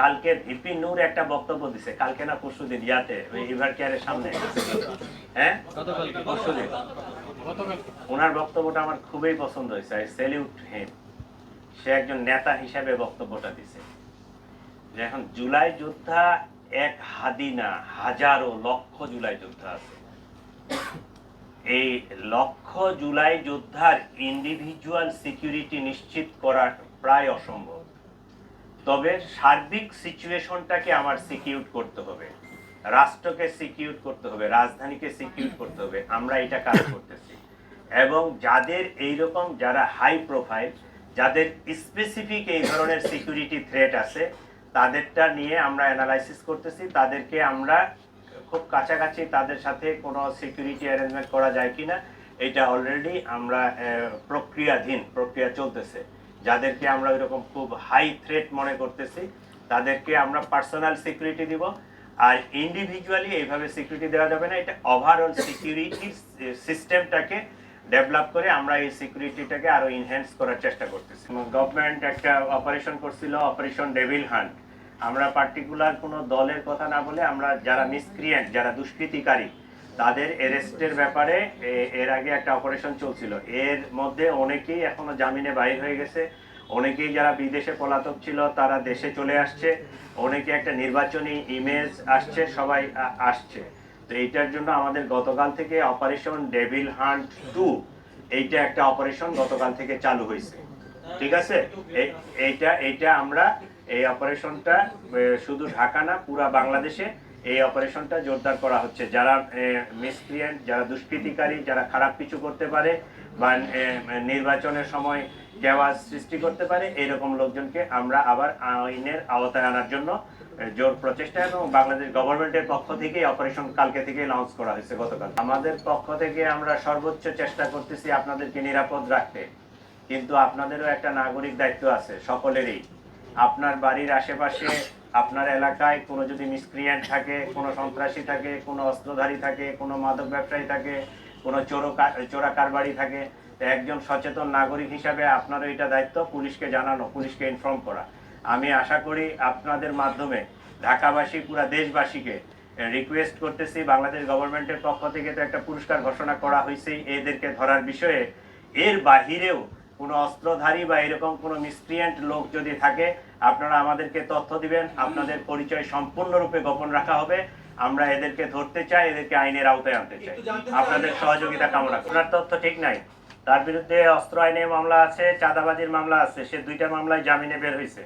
কালকে ভিপি নূর একটা বক্তব্য দিছে কালকে না পরশু দিন ইয়াতে ওই ইভার কেয়ারের সামনে। হ্যাঁ? পরশু দিন। ওনার বক্তব্যটা আমার খুবই পছন্দ হয়েছে আই সেলিউট হিম সে একজন নেতা হিসাবে বক্তব্যটা দিছে। যে এখন জুলাই যোদ্ধা এক হাদি না হাজারো লক্ষ জুলাই যোদ্ধা আছে। এই লক্ষ জুলাই যোদ্ধার ইন্ডিভিজুয়াল সিকিউরিটি নিশ্চিত করা প্রায় অসম্ভব। তবে সার্বিক সিচুয়েশনটাকে আমার সিকিউর করতে হবে। রাষ্ট্রকে সিকিউর করতে হবে, রাজধানীকে সিকিউর করতে হবে, আমরা এটা কাজ করতেছি। এবং যাদের এইরকম যারা হাই প্রোফাইল যাদের স্পেসিফিক এই ধরনের সিকিউরিটি থ্রেট আছে, তাদেরটা নিয়ে আমরা অ্যানালাইসিস করতেছি। তাদেরকে আমরা খুব কাছাকাছি তাদের সাথে কোনো সিকিউরিটি অ্যারেঞ্জমেন্ট করা যায় কিনা, এটা অলরেডি আমরা প্রক্রিয়াধীন, প্রক্রিয়া চলতেছে। যাদেরকে আমরা ওইরকম খুব হাই থ্রেট মনে করতেছি, তাদেরকে আমরা পার্সোনাল সিকিউরিটি দিব। আর ইন্ডিভিজুয়ালি এইভাবে সিকিউরিটি দেওয়া যাবে না, এটা ওভারঅল সিকিউরিটি সিস্টেমটাকে ডেভেলপ করে আমরা এই সিকিউরিটিটাকে আরও ইনহ্যান্স করার চেষ্টা করতেছি। গভর্নমেন্ট একটা অপারেশন করছিল অপারেশন ডেভিল হান্ট আমরা পার্টিকুলার কোনো দলের কথা না বলে আমরা যারা মিসক্রিয়েন্ট যারা দুষ্কৃতিকারী তাদের এরেস্টের ব্যাপারে এর আগে একটা অপারেশন চলছিল। এর মধ্যে অনেকেই এখনও জামিনে বাইর হয়ে গেছে। অনেকেই যারা বিদেশে পলাতক ছিল, তারা দেশে চলে আসছে। অনেকে একটা নির্বাচনী ইমেজ আসছে, সবাই আসছে। তো এইটার জন্য আমাদের গতকাল থেকে অপারেশন ডেভিল হান্ট টু এইটা একটা অপারেশন গতকাল থেকে চালু হয়েছে। ঠিক আছে? এইটা এইটা আমরা এই অপারেশনটা শুধু ঢাকা না, পুরা বাংলাদেশে এই অপারেশনটা জোরদার করা হচ্ছে। যারা মিসক্রিয়েন্ট যারা দুষ্কৃতিকারী, যারা খারাপ কিছু করতে পারে বা নির্বাচনের সময় কেওয়াজ সৃষ্টি করতে পারে, এরকম লোকজনকে আমরা আবার আইনের আওতায় আনার জন্য জোর প্রচেষ্টা এবং বাংলাদেশ গভর্নমেন্টের পক্ষ থেকে অপারেশন কালকে থেকে লঞ্চ করা হয়েছে গতকাল। আমাদের পক্ষ থেকে আমরা সর্বোচ্চ চেষ্টা করতেছি আপনাদেরকে নিরাপদ রাখতে। কিন্তু আপনাদেরও একটা নাগরিক দায়িত্ব আছে, সকলেরই। আপনার বাড়ির আশেপাশে আপনার এলাকায় কোনো যদি মিসক্রিয়েন্ট থাকে, কোনো সন্ত্রাসী থাকে, কোনো অস্ত্রধারী থাকে, কোনো মাদক ব্যবসায়ী থাকে, কোনো চোরো চোরা কারবারি থাকে একজন সচেতন নাগরিক হিসাবে আপনারও এটা দায়িত্ব, পুলিশকে জানানো, পুলিশকে ইনফর্ম করা। আমি আশা করি আপনাদের মাধ্যমে ঢাকাবাসী, পুরা দেশবাসীকে রিকোয়েস্ট করতেছি, বাংলাদেশ গভর্নমেন্টের পক্ষ থেকে তো একটা পুরস্কার ঘোষণা করা হয়েছেই এদেরকে ধরার বিষয়ে। এর বাহিরেও কোনো অস্ত্রধারী বা এরকম কোনো মিসক্রিয়েন্ট লোক যদি থাকে আপনারা আমাদেরকে তথ্য দিবেন আপনাদের পরিচয় সম্পূর্ণরূপে গোপন রাখা হবে। আমরা এদেরকে ধরতে চাই এদেরকে আইনের আওতায় আনতে চাই। আপনাদের সহযোগিতা কামনা ওনার আপনার তথ্য ঠিক নাই। তার বিরুদ্ধে অস্ত্র আইনে মামলা আছে চাঁদাবাজির মামলা আছে সে দুইটা মামলায় জামিনে বের হয়েছে